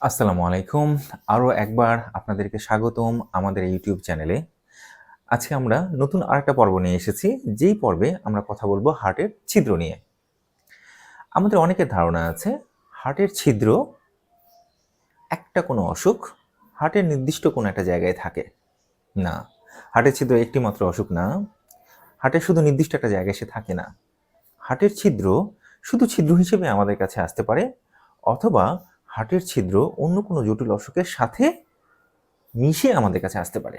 আসসালামু আলাইকুম। আরও একবার আপনাদেরকে স্বাগতম আমাদের ইউটিউব চ্যানেলে। আজকে আমরা নতুন আরেকটা পর্ব নিয়ে এসেছি, যেই পর্বে আমরা কথা বলব হার্টের ছিদ্র নিয়ে। আমাদের অনেকের ধারণা আছে, হার্টের ছিদ্র একটা কোনো অসুখ হার্টের নির্দিষ্ট কোনো একটা জায়গায় থাকে। না, হার্টের ছিদ্র একটি মাত্র অসুখ না। হার্টের শুধু নির্দিষ্ট একটা জায়গায় সে থাকে না। হার্টের ছিদ্র শুধু ছিদ্র হিসেবে আমাদের কাছে আসতে পারে, অথবা হার্টের ছিদ্র অন্য কোনো জটিল অসুখের সাথে মিশে আমাদের কাছে আসতে পারে।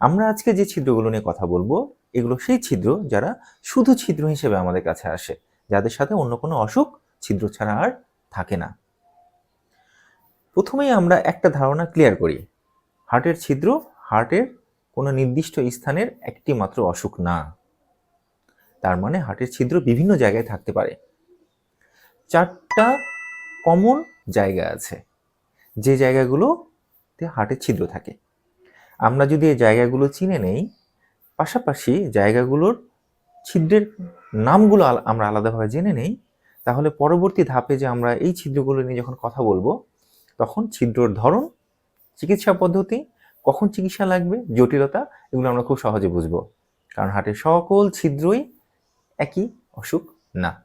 আমরা আজকে যে ছিদ্রগুলো নিয়ে কথা বলব, এগুলো সেই ছিদ্র যারা শুধু ছিদ্র হিসেবে আমাদের কাছে আসে, যাদের সাথে অন্য কোনো অসুখ ছিদ্র ছাড়া আর থাকে না। প্রথমেই আমরা একটা ধারণা ক্লিয়ার করি হার্টের ছিদ্র হার্টের কোনো নির্দিষ্ট স্থানের একটি মাত্র অসুখ না। তার মানে হার্টের ছিদ্র বিভিন্ন জায়গায় থাকতে পারে। চারটা কমন জায়গা আছে। যে জায়গাগুলোতে হার্টের ছিদ্র থাকে। আমরা যদি এই জায়গাগুলো চিনে নেই, পাশাপাশি জায়গাগুলোর ছিদ্রের নামগুলো আমরা আলাদাভাবে জেনে নেই, তাহলে পরবর্তী ধাপে যে আমরা এই ছিদ্রগুলো নিয়ে যখন কথা বলব, তখন ছিদ্রর ধরন, চিকিৎসা পদ্ধতি, কখন চিকিৎসা লাগবে, জটিলতা, এগুলো আমরা খুব সহজে বুঝব। কারণ হার্টের সকল ছিদ্রই একই, অসুখ না।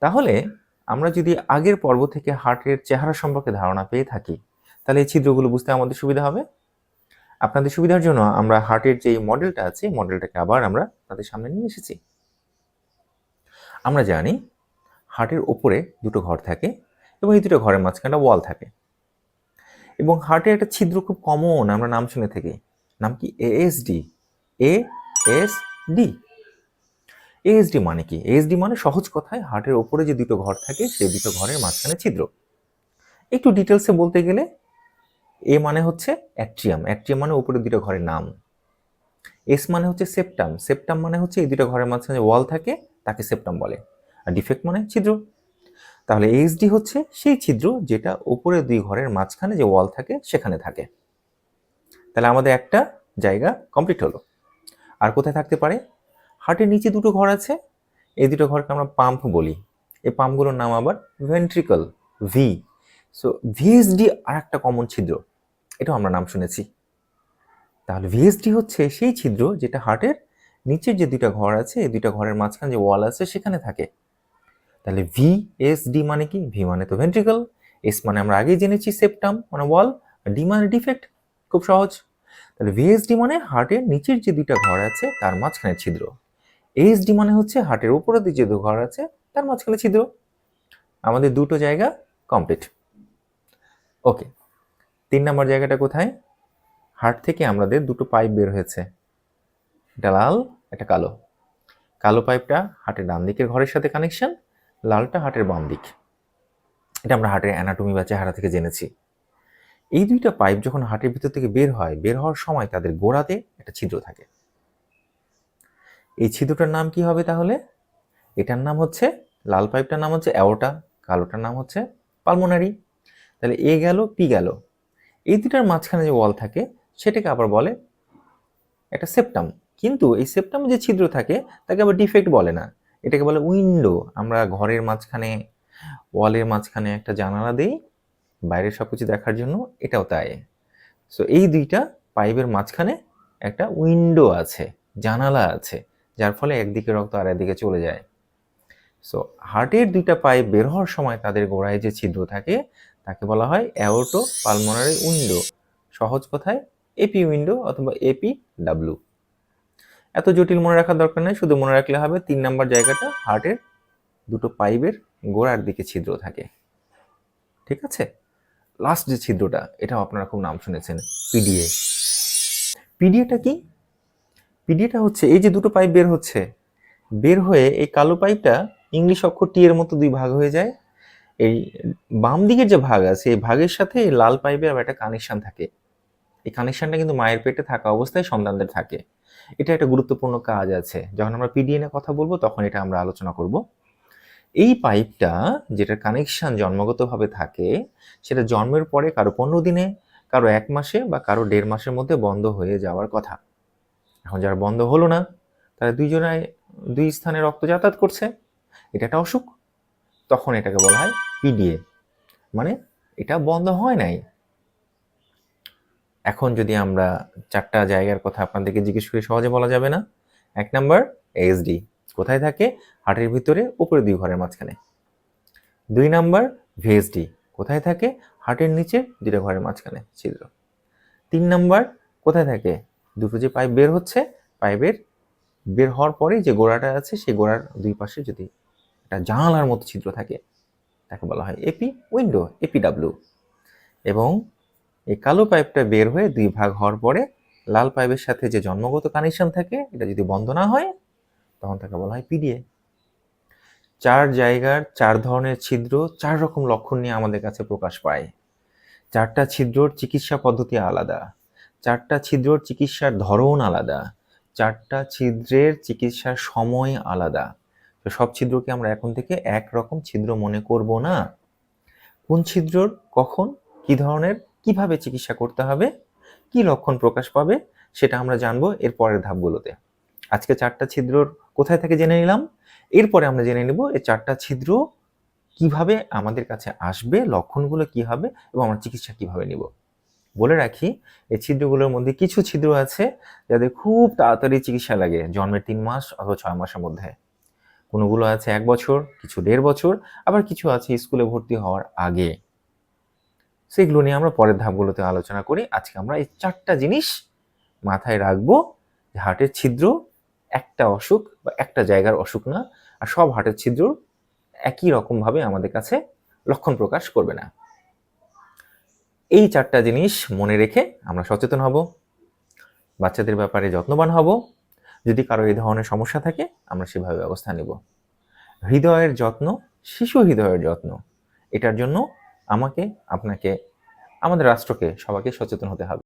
তাহলে আমরা যদি আগের পর্ব থেকে হার্টের চেহারা সম্পর্কে ধারণা পেয়ে থাকি, তাহলে এই ছিদ্রগুলো বুঝতে আমাদের সুবিধা হবে। আপনাদের সুবিধার জন্য আমরা হার্টের যে মডেলটা আছে মডেলটাকে আবার আমরা তাদের সামনে নিয়ে এসেছি। আমরা জানি হার্টের ওপরে দুটো ঘর থাকে এবং এই দুটো ঘরের মাঝখানে ওয়াল থাকে। এবং হার্টের একটা ছিদ্র খুব কমন আমরা নাম শুনে থাকি। নাম কি? ASD A S D ASD মানে কি? এএসডি মানে সহজ কথায় হার্টের ওপরে যে দুটো ঘর থাকে সেই দুটো ঘরের মাঝখানে ছিদ্র। একটু ডিটেলসে বলতে গেলে এ মানে হচ্ছে অ্যাট্রিয়াম অ্যাট্রিয়াম মানে উপরে দুটো ঘরের নাম। এস মানে হচ্ছে সেপ্টাম সেপ্টাম মানে হচ্ছে এই দুটো ঘরের মাঝখানে ওয়াল থাকে, তাকে সেপ্টাম বলে। আর ডিফেক্ট মানে ছিদ্র। তাহলে এইচডি হচ্ছে সেই ছিদ্র যেটা উপরে দুই ঘরের মাঝখানে যে ওয়াল থাকে, সেখানে থাকে। তাহলে আমাদের একটা জায়গা কমপ্লিট হলো। আর কোথায় থাকতে পারে? হার্টের নিচে দুটো ঘর আছে। এই দুটো ঘরকে আমরা পাম্প বলি। এই পাম্পগুলোর নাম আবার ভেন্ট্রিকল ভি সো ভিএসডি আর একটা কমন ছিদ্র। এটাও আমরা নাম শুনেছি। তাহলে ভিএসডি হচ্ছে সেই ছিদ্র যেটা হার্টের নিচের যে দুইটা ঘর আছে, এই দুইটা ঘরের মাঝখানে যে ওয়াল আছে, সেখানে থাকে। তাহলে ভি এস ডি মানে কি? ভি মানে তো ভেন্ট্রিকল এস মানে আমরা আগেই জেনেছি সেপ্টাম মানে ওয়াল ডি মানে ডিফেক্ট খুব সহজ। তাহলে ভিএসডি মানে হার্টের নিচের যে দুইটা ঘর আছে, তার মাঝখানে ছিদ্র। এইচডি মানে হচ্ছে হার্টের উপরে যে যে ঘর আছে, তার মাঝখানে ছিদ্র। আমাদের দুটো জায়গা কমপ্লিট ওকে তিন নম্বর জায়গাটা কোথায়? হার্ট থেকে আমাদের দুটো পাইপ বের হয়েছে। এটা লাল এটা কালো। কালো পাইপটা হার্টের ডান দিকের ঘরের সাথে কানেকশন লালটা হার্টের বাম দিক। এটা আমরা হার্টের অ্যানাটমি বা চেহারা থেকে জেনেছি। এই দুইটা পাইপ যখন হার্টের ভিতর থেকে বের হয়, বের হওয়ার সময় তাদের গোড়াতে একটা ছিদ্র থাকে। এই ছিদ্রটার নাম কি হবে তাহলে? এটার নাম হচ্ছে, লাল পাইপটার নাম হচ্ছে অ্যাওটা, কালোটার নাম হচ্ছে পালমোনারি। তাহলে এ গেল পি গেল। এই দুটার মাঝখানে যে ওয়াল থাকে, সেটাকে আবার বলে একটা সেপ্টাম কিন্তু এই সেপ্টামে যে ছিদ্র থাকে, তাকে আবার ডিফেক্ট বলে না। এটাকে বলে উইন্ডো আমরা ঘরের মাঝখানে, ওয়ালের মাঝখানে একটা জানালা দেই, বাইরের সব কিছু দেখার জন্য এটাও তাই। সো এই দুইটা পাইপের মাঝখানে একটা উইন্ডো আছে, জানালা আছে। যার ফলে একদিকে রক্ত আর একদিকে চলে যায়। সো হার্টের দুইটা পাইপ বের হওয়ার সময় তাদের গোড়ায় যে ছিদ্র থাকে, তাকে বলা হয় অ্যাওটো পালমোনারি উইন্ডো সহজ কথায় এপি উইন্ডো অথবা এপি ডাব্লু এত জটিল মনে রাখার দরকার নেই, শুধু মনে রাখলে হবে, তিন নম্বর জায়গাটা হার্টের দুটো পাইপের গোড়ার দিকে ছিদ্র থাকে। ঠিক আছে? লাস্ট যে ছিদ্রটা, এটাও আপনারা খুব নাম শুনেছেন পিডিএ পিডিএটা কি? পিডিএটা হচ্ছে, এই যে দুটো পাইপ বের হচ্ছে, বের হয়ে এই কালো পাইপটা ইংলিশ অক্ষর টি এর মতো দুই ভাগ হয়ে যায়। এই বাম দিকের যে ভাগ আছে, এই ভাগের সাথে এই লাল পাইপের আবার একটা কানেকশন থাকে। এই কানেকশনটা কিন্তু মায়ের পেটে থাকা অবস্থায় সন্তানদের থাকে। এটা একটা গুরুত্বপূর্ণ কাজ আছে। যখন আমরা পিডিএ নিয়ে কথা বলব, তখন এটা আমরা আলোচনা করব। এই পাইপটা যেটার কানেকশন জন্মগতভাবে থাকে, সেটা জন্মের পরে কারও পনেরো দিনে, কারও এক মাসে বা কারও দেড় মাসের মধ্যে বন্ধ হয়ে যাওয়ার কথা। এখন যারা বন্ধ হলো না, তারা দুইজনায় দুই স্থানে রক্ত যাতায়াত করছে। এটা একটা অসুখ। তখন এটাকে বলা হয় পিডিএ মানে এটা বন্ধ হয় নাই। এখন যদি আমরা চারটা জায়গার কথা আপনাদেরকে জিজ্ঞেস করি, সহজে বলা যাবে না। এক নাম্বার এএসডি কোথায় থাকে? হার্টের ভিতরে উপরে দুই ঘরের মাঝখানে। দুই নাম্বার ভিএসডি কোথায় থাকে? হার্টের নিচে দুটো ঘরের মাঝখানে ছিদ্র। তিন নাম্বার, কোথায় থাকে? দুটো যে পাইপ বের হচ্ছে, পাইপের বের হওয়ার পরে যে গোড়াটা আছে, সেই গোড়ার দুই পাশে যদি একটা জানালার মতো ছিদ্র থাকে, তাকে বলা হয় এপি উইন্ডো এপিডাব্লিউ এবং এই কালো পাইপটা বের হয়ে দুই ভাগ হওয়ার পরে লাল পাইপের সাথে যে জন্মগত কানেকশন থাকে, এটা যদি বন্ধ না হয়, তখন তাকে বলা হয় পিডিএ চার জায়গার, চার ধরনের ছিদ্র, চার রকম লক্ষণ নিয়ে আমাদের কাছে প্রকাশ পায়। চারটা ছিদ্রর চিকিৎসা পদ্ধতি আলাদা। চারটা ছিদ্রর চিকিৎসার ধরন আলাদা, চারটা ছিদ্রের চিকিৎসার সময় আলাদা। তো সব ছিদ্রকে আমরা এখন থেকে একরকম ছিদ্র মনে করব না। কোন ছিদ্রর, কখন, কি ধরনের, কীভাবে চিকিৎসা করতে হবে, কি লক্ষণ প্রকাশ পাবে, সেটা আমরা জানব এর পরের ধাপগুলোতে। আজকে চারটা ছিদ্রর কোথায় থেকে জেনে নিলাম? এরপরে আমরা জেনে নেব এই চারটা ছিদ্র কীভাবে আমাদের কাছে আসবে, লক্ষণগুলো কি হবে এবং আমরা চিকিৎসা কীভাবে নিব। বলে রাখি, এই ছিদ্রগুলোর মধ্যে কিছু ছিদ্র আছে যাদের খুব তাড়াতাড়ি চিকিৎসা লাগে জন্মের তিন মাস অথবা ছয় মাসের মধ্যে। কোনোগুলো আছে এক বছর, কিছু দেড় বছর, আবার কিছু আছে স্কুলে ভর্তি হওয়ার আগে। সেগুলো নিয়ে আমরা পরের ধাপগুলোতে আলোচনা করি। আজকে আমরা এই চারটা জিনিস মাথায় রাখব হার্টের ছিদ্র একটা অসুখ বা একটা জায়গার অসুখ না, আর সব হার্টের ছিদ্র একই রকমভাবে আমাদের কাছে লক্ষণ প্রকাশ করবে না। এই চারটা জিনিস মনে রেখে আমরা সচেতন হব, বাচ্চাদের ব্যাপারে যত্নবান হব। যদি কারও এই ধরনের সমস্যা থাকে, আমরা সেভাবে ব্যবস্থা নেব। হৃদয়ের যত্ন, শিশু হৃদয়ের যত্ন, এটার জন্য আমাকে, আপনাকে, আমাদের রাষ্ট্রকে সবাইকে সচেতন হতে হবে।